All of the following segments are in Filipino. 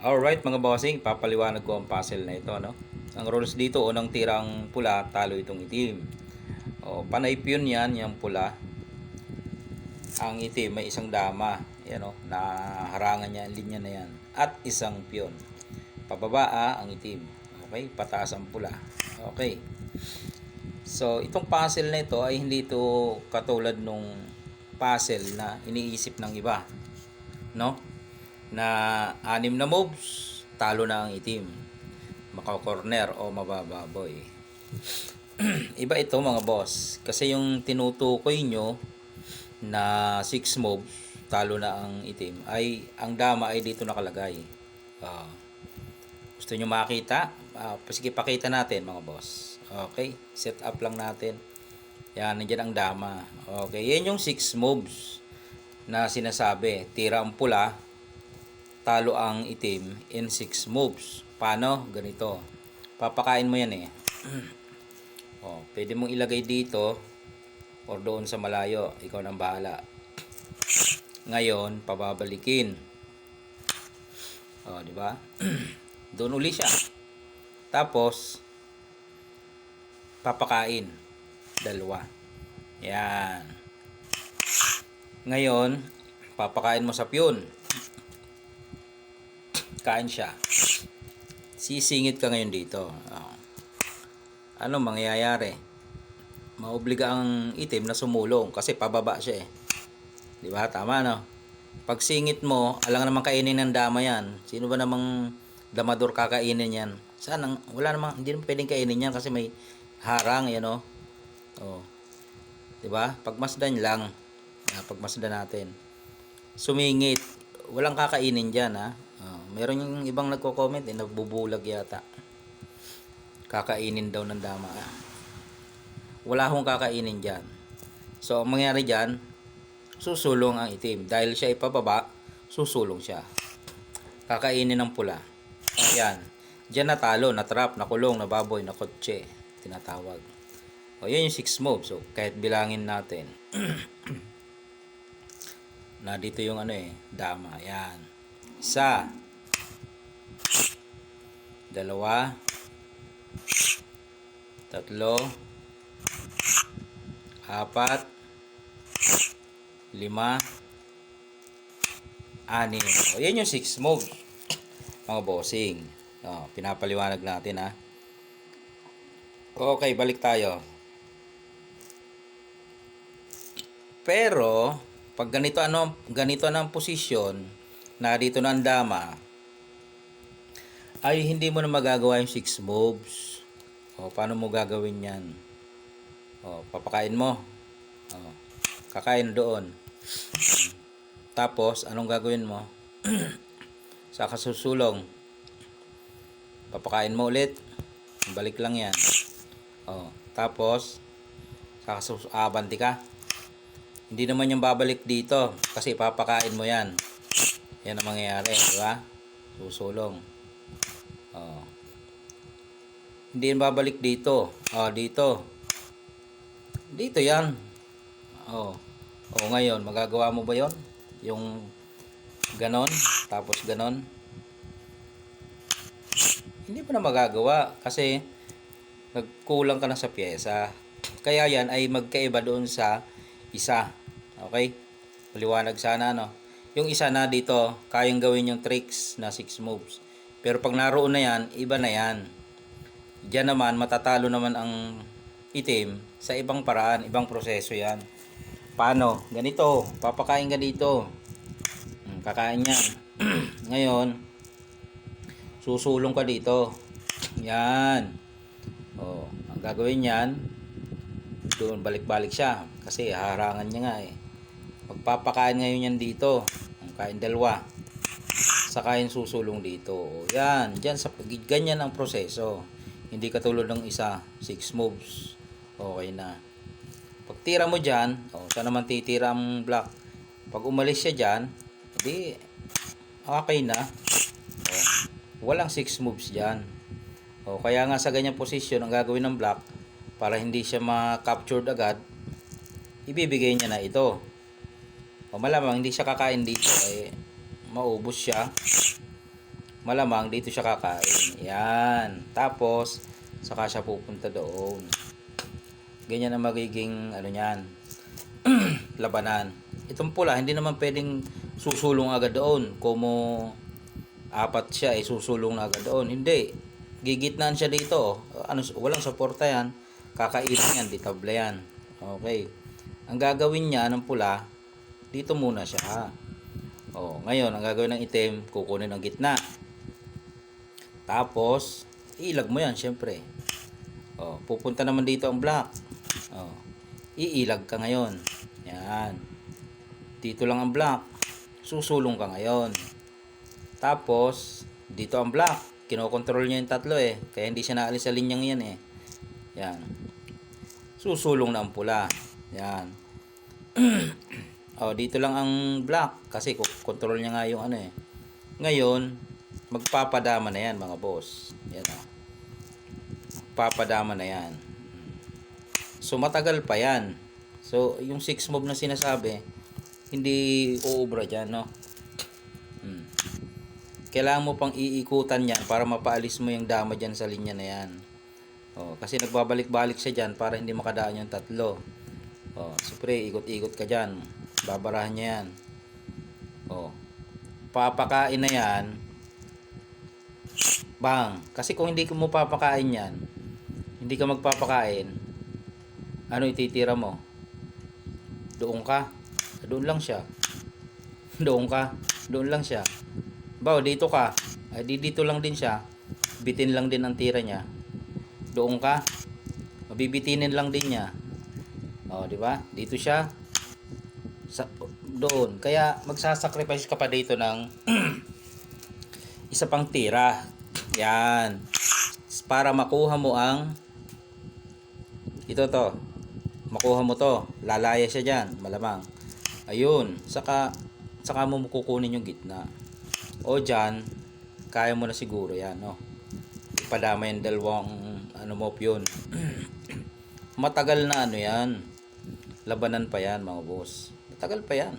Alright mga bossing, papaliwanag ko ang puzzle na ito. No? Ang rules dito, unang tirang pula, talo itong itim. O, panay piyon yan, yung pula. Ang itim may isang dama. Yan o, na harangan niya ang linya na yan. At isang piyon. Pababa ah, ang itim. Okay, pataas ang pula. Okay. So, itong puzzle na ito ay hindi ito katulad nung puzzle na iniisip ng iba. No? Na anim na moves, talo na ang itim. Maka-corner o mabababoy. Iba ito mga boss. Kasi yung tinutukoy nyo na 6 moves, talo na ang itim, ay ang dama ay dito nakalagay. Ah. gusto nyo makita? Ah, sige, pakita natin mga boss. Okay, set up lang natin. Yan, nandiyan ang dama. Okay, yan yung 6 moves na sinasabi. Tira ang pula, talo ang itim in 6 moves. Paano? Ganito. Papakain mo yan eh. oh, pwede mong ilagay dito or doon sa malayo. Ikaw nang bahala. Ngayon, pababalikin. Oh, di ba? doon uli siya. Tapos papakain. Dalawa. Yan. Ngayon, papakain mo sa piyon kain siya. Sisingit ka ngayon dito. Oh. Ano mangyayari? Maobliga ang itim na sumulong kasi pababa siya eh. 'Di ba? Tama no? Pag singit mo, alang naman kainin ng dama yan. Sino ba namang damador kakainin yan? Sana, wala namang, hindi naman pwedeng kainin yan kasi may harang, yan o. Oh. 'Di ba? Pagmasdan lang. Ah, pagmasdan natin. Sumingit. Walang kakainin diyan ha. Meron yung ibang nagko-comment eh, nabubulag yata. Kakainin daw ng dama. Wala akong kakainin dyan. So, ang mangyari dyan, susulong ang itim. Dahil siya ipababa, susulong siya. Kakainin ng pula. Ayan. Diyan natalo, natrap, nakulong, nababoy, nakotse. Tinatawag. O, yun yung 6 moves. So, kahit bilangin natin. na dito yung ano eh, dama. Ayan. Isa. Dalawa. Tatlo. Apat. Lima. Anim. O, yan yung six moves. Mga bossing. O, pinapaliwanag natin ha. Okay, balik tayo. Pero, pag ganito ano, ganito na ang posisyon, na dito na ang dama, ay hindi mo na magagawa yung 6 moves. O, paano mo gagawin yan? O, papakain mo. O, kakain doon. Tapos, anong gagawin mo? Sa kasusulong. Papakain mo ulit. Balik lang yan. O, tapos, sa kasus abanti ka. Hindi naman yung babalik dito kasi papakain mo yan. Yan ang mangyayari, di ba? Susulong. Hindi yan babalik dito. Oh, dito. Dito yan. Oh. Oh, ngayon, magagawa mo ba yon? Yung ganon, tapos ganon. Hindi mo na magagawa kasi nagkulang ka na sa pyesa. Kaya yan ay magkaiba doon sa isa. Okay? Maliwanag sana, no? Yung isa na dito, kayang gawin yung tricks na 6 moves. Pero pag naroon na yan, iba na yan. Diyan naman, matatalo naman ang itim sa ibang paraan, ibang proseso yan. Paano? Ganito, papakain ka dito. Hmm, Kakain yan. Ngayon, susulong ka dito. Yan. Oh, ang gagawin yan, doon balik-balik siya kasi harangan niya nga eh. Magpapakain ngayon yan dito. Ang kain dalawa. Saka yung susulong dito. O, yan. Diyan sa ganyan ang proseso. Hindi katulad ng isa. 6 moves. Okay na. Pag tira mo dyan, o, saan naman titira ang block? Pag umalis siya dyan, di okay na. O, walang 6 moves dyan. O, kaya nga sa ganyang posisyon, ang gagawin ng block, para hindi siya ma-captured agad, ibibigay niya na ito. O malamang hindi siya kakain dito, eh, maubos siya. Malamang dito siya kakain. Yan. Tapos, saka siya pupunta doon. Ganyan ang magiging, ano yan, labanan. Itong pula, hindi naman pwedeng susulong agad doon. Kumo apat siya, eh, susulong na agad doon. Hindi. Gigitnaan siya dito. Ano, walang suporta yan. Kakainin yan, ditable yan. Okay. Ang gagawin niya ng pula, dito muna siya. Oh, ngayon, ang gagawin ng itim, kukunin ang gitna. Tapos, iilag mo yan, syempre. Oh, pupunta naman dito ang black. Oh, iilag ka ngayon. Yan. Dito lang ang black. Susulong ka ngayon. Tapos, dito ang black. Kinokontrol niya yung tatlo eh. Kaya hindi siya naalis sa linyang yan eh. Yan. Susulong na ang pula. Yan. oh, dito lang ang black. Kasi control niya nga yung ano eh. Ngayon, magpapadama na yan mga boss. Yan oh. Papadama na yan. So matagal pa yan. So yung 6 move na sinasabi, hindi uubra dyan, no? Hmm. Kailangan mo pang iikutan yan para mapaalis mo yung dama dyan sa linya na yan. Oh, kasi nagbabalik-balik siya dyan para hindi makadaan yung tatlo. Oh, siyempre, ikot-ikot ka dyan. Babarahan niya yan. Oh. Papakain na yan. Bang. Kasi kung hindi mo papakain yan, hindi ka magpapakain, ano ititira mo? Doon ka. Doon lang siya. Doon ka. Doon lang siya. Bawa, dito ka. Ay, di dito lang din siya. Bitin lang din ang tira niya. Doon ka. Mabibitinin lang din niya. O, di ba? Dito siya. Sa, doon. Kaya, magsasacrifice ka pa dito ng isa pang tira. Yan. Para makuha mo ang ito to. Makuha mo to. Lalaya siya dyan. Malamang. Ayun. Saka, saka mo kukunin yung gitna. O dyan, kaya mo na siguro yan, no? Ipadama yung dalawang, ano mo yun. Matagal na ano yan. Labanan pa yan, mga boss. Matagal pa yan.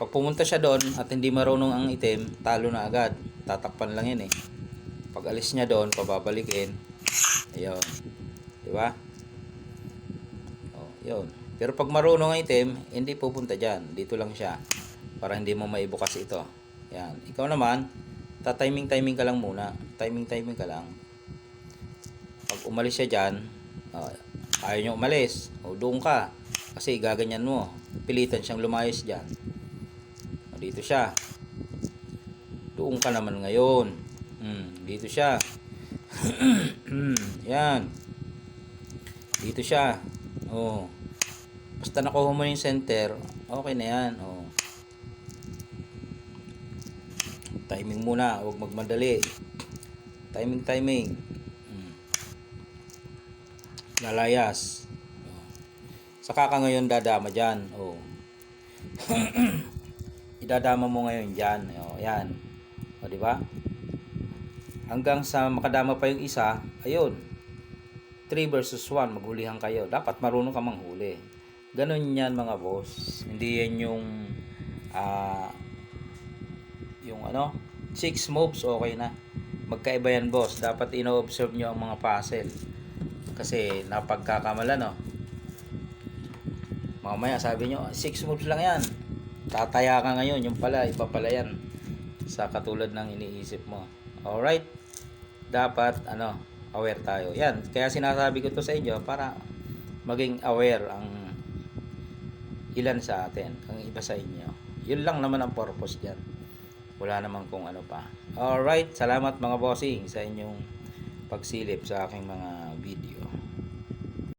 Pag pumunta siya doon at hindi marunong ang itim, talo na agad. Tatakpan lang yan eh. Pag alis niya doon, pababalikin. Ayun. Di ba? Oh, yun. Pero pag marunong ang itim, hindi pupunta dyan. Dito lang siya. Para hindi mo maibukas ito. Yan. Ikaw naman, ta-timing-timing ka lang muna. Timing-timing ka lang. Pag umalis siya dyan, oh, ayaw niya umalis. O, doon ka. Kasi gaganyan mo. Pilitan siyang lumayas dyan. Dito siya. Doon ka naman ngayon. Hmm, dito siya. Yan. Dito siya. Oh. Basta nakuha mo yung center, okay na yan. Oh. Timing muna, huwag magmadali. Timing, timing. Hmm. Lalayas. Oh. Saka ka ngayon dadama dyan. Oh. Idadama mo ngayon dyan. Oh, yan. O, di ba? Hanggang sa makadama pa yung isa, ayun. 3 versus 1, maghulihan kayo. Dapat marunong ka manghuli. Ganon yan mga boss. Hindi yan yung ah yung ano, 6 moves okay na. Magkaiba yan boss. Dapat ino-observe nyo ang mga puzzle. Kasi napagkakamala no. Mamaya sabi nyo, 6 moves lang yan. Tataya ka ngayon, yung pala, iba pala yan. Sa katulad ng iniisip mo. Alright? Dapat, ano, aware tayo. Yan, kaya sinasabi ko to sa inyo para maging aware ang ilan sa atin, ang iba sa inyo. Yun lang naman ang purpose dyan. Wala naman kung ano pa. Alright, salamat mga bossing sa inyong pagsilip sa aking mga.